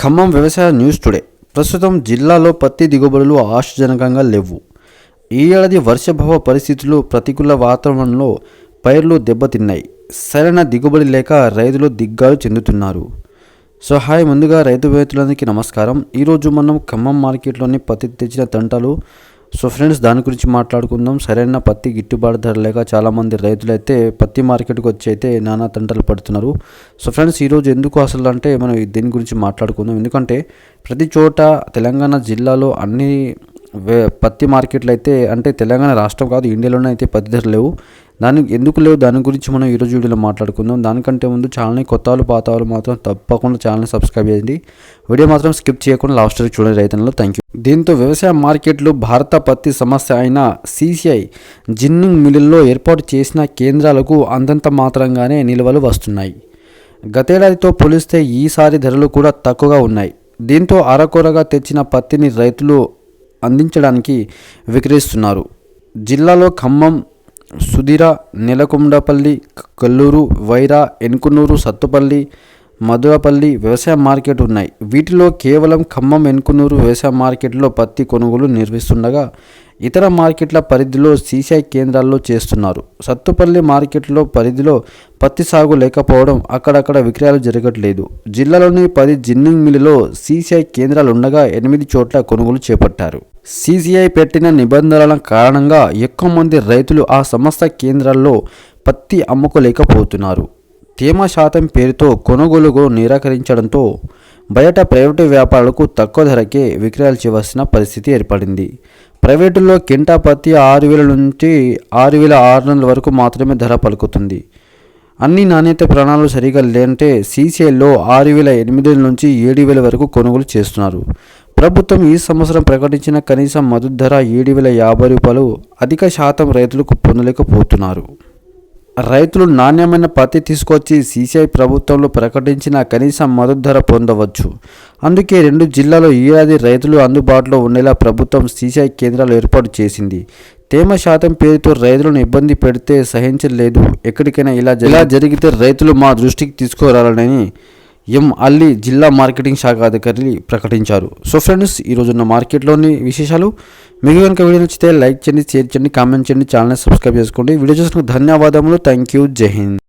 ఖమ్మం వ్యవసాయ news today. ప్రస్తుతం జిల్లాలో పత్తి దిగుబడులు ఆశాజనకంగా లేవు. ఈ ఏడాది వర్షభావ పరిస్థితులు ప్రతికూల వాతావరణంలో పైర్లు దెబ్బతిన్నాయి. సరైన దిగుబడి లేక రైతులు దిగ్గాలు చెందుతున్నారు. సో హాయ్ ముందుగా రైతు వేతులందరికీ నమస్కారం. ఈరోజు మనం ఖమ్మం మార్కెట్లోని పత్తి తెచ్చిన తంటలు సో ఫ్రెండ్స్ దాని గురించి మాట్లాడుకుందాం. సరైన పత్తి గిట్టుబాటు ధర లేక చాలామంది రైతులైతే పత్తి మార్కెట్కి వచ్చి అయితే నానా తంటలు పడుతున్నారు. సో ఫ్రెండ్స్ ఈరోజు ఎందుకు అసలు అంటే మనం దీని గురించి మాట్లాడుకుందాం. ఎందుకంటే ప్రతి చోట తెలంగాణ జిల్లాలో అన్ని పత్తి మార్కెట్లు అయితే అంటే తెలంగాణ రాష్ట్రం కాదు ఇండియాలోనే అయితే పత్తి ధరలు లేవు. దానికి ఎందుకు లేవు? దాని గురించి మనం ఈరోజు వీడియోలో మాట్లాడుకుందాం. దానికంటే ముందు ఛానల్ని కొత్త వాళ్ళు పాత వాళ్ళు మాత్రం తప్పకుండా ఛానల్ని సబ్స్క్రైబ్ చేయండి. వీడియో మాత్రం స్కిప్ చేయకుండా లాస్ట్ వరకు చూడండి రైతులు థ్యాంక్ యూ దీంతో వ్యవసాయ మార్కెట్లు భారత పత్తి సమస్య అయిన సీసీఐ జిన్నింగ్ మిల్లుల్లో ఏర్పాటు చేసిన కేంద్రాలకు అంతంత మాత్రంగానే నిల్వలు వస్తున్నాయి. గతేడాదితో పోలిస్తే ఈసారి ధరలు కూడా తక్కువగా ఉన్నాయి. దీంతో అరకొరగా తెచ్చిన పత్తిని రైతులు అందించడానికి విక్రయిస్తున్నారు. జిల్లాలో ఖమ్మం సుధిర నెలకొండపల్లి కల్లూరు వైరా ఎన్కునూరు సత్తుపల్లి మధురపల్లి వ్యవసాయ మార్కెట్ ఉన్నాయి. వీటిలో కేవలం ఖమ్మం ఎన్కునూరు వ్యవసాయ మార్కెట్లో పత్తి కొనుగోలు నిర్వహిస్తుండగా ఇతర మార్కెట్ల పరిధిలో సీసీఐ కేంద్రాల్లో చేస్తున్నారు. సత్తుపల్లి మార్కెట్లో పరిధిలో పత్తి సాగు లేకపోవడం అక్కడక్కడ విక్రయాలు జరగట్లేదు. జిల్లాలోని పది జిన్నింగ్ మిల్లులో సీసీఐ కేంద్రాలు ఉండగా ఎనిమిది చోట్ల కొనుగోలు చేపట్టారు. సీసీఐ పెట్టిన నిబంధనల కారణంగా ఎక్కువ మంది రైతులు ఆ సంస్థ కేంద్రాల్లో పత్తి అమ్ముకోలేకపోతున్నారు. తేమ శాతం పేరుతో కొనుగోలుకు నిరాకరించడంతో బయట ప్రైవేటు వ్యాపారులకు తక్కువ ధరకే విక్రయాలు చేయవలసిన పరిస్థితి ఏర్పడింది. ప్రైవేటులో కింటా పత్తి ఆరు వేల నుంచి ఆరు వేల ఆరు వందల వరకు మాత్రమే ధర పలుకుతుంది. అన్ని నాణ్యత ప్రాణాలు సరిగా లేంటే సీసీఐలో ఆరు వేల ఎనిమిది నుంచి ఏడు వేల వరకు కొనుగోలు చేస్తున్నారు. ప్రభుత్వం ఈ సంవత్సరం ప్రకటించిన కనీస మద్దతు ధర ఏడు వేల యాభై రూపాయలు అధిక శాతం రైతులకు పొందలేకపోతున్నారు. రైతులు నాణ్యమైన పత్తి తీసుకొచ్చి సీసీఐ ప్రభుత్వంలో ప్రకటించిన కనీస మద్దతు ధర పొందవచ్చు. అందుకే రెండు జిల్లాలో ఏడాది రైతులు అందుబాటులో ఉండేలా ప్రభుత్వం సీసీఐ కేంద్రాలు ఏర్పాటు చేసింది. తేమ శాతం పేరుతో రైతులను ఇబ్బంది పెడితే సహించలేదు. ఎక్కడికైనా ఇలా జ- ఇలా జరిగితే రైతులు మా దృష్టికి తీసుకురాలని ఎం అల్లి జిల్లా మార్కెటింగ్ శాఖ అధికారి ప్రకటించారు. సో ఫ్రెండ్స్ ఈరోజున్న మార్కెట్లోని విశేషాలు. మీకు కనుక వీడియో నచ్చితే లైక్ చేయండి షేర్ చేయండి కామెంట్ చేయండి ఛానల్ సబ్స్క్రైబ్ చేసుకోండి. వీడియో చూసిన ధన్యవాదములు. Thank you. జై హింద్.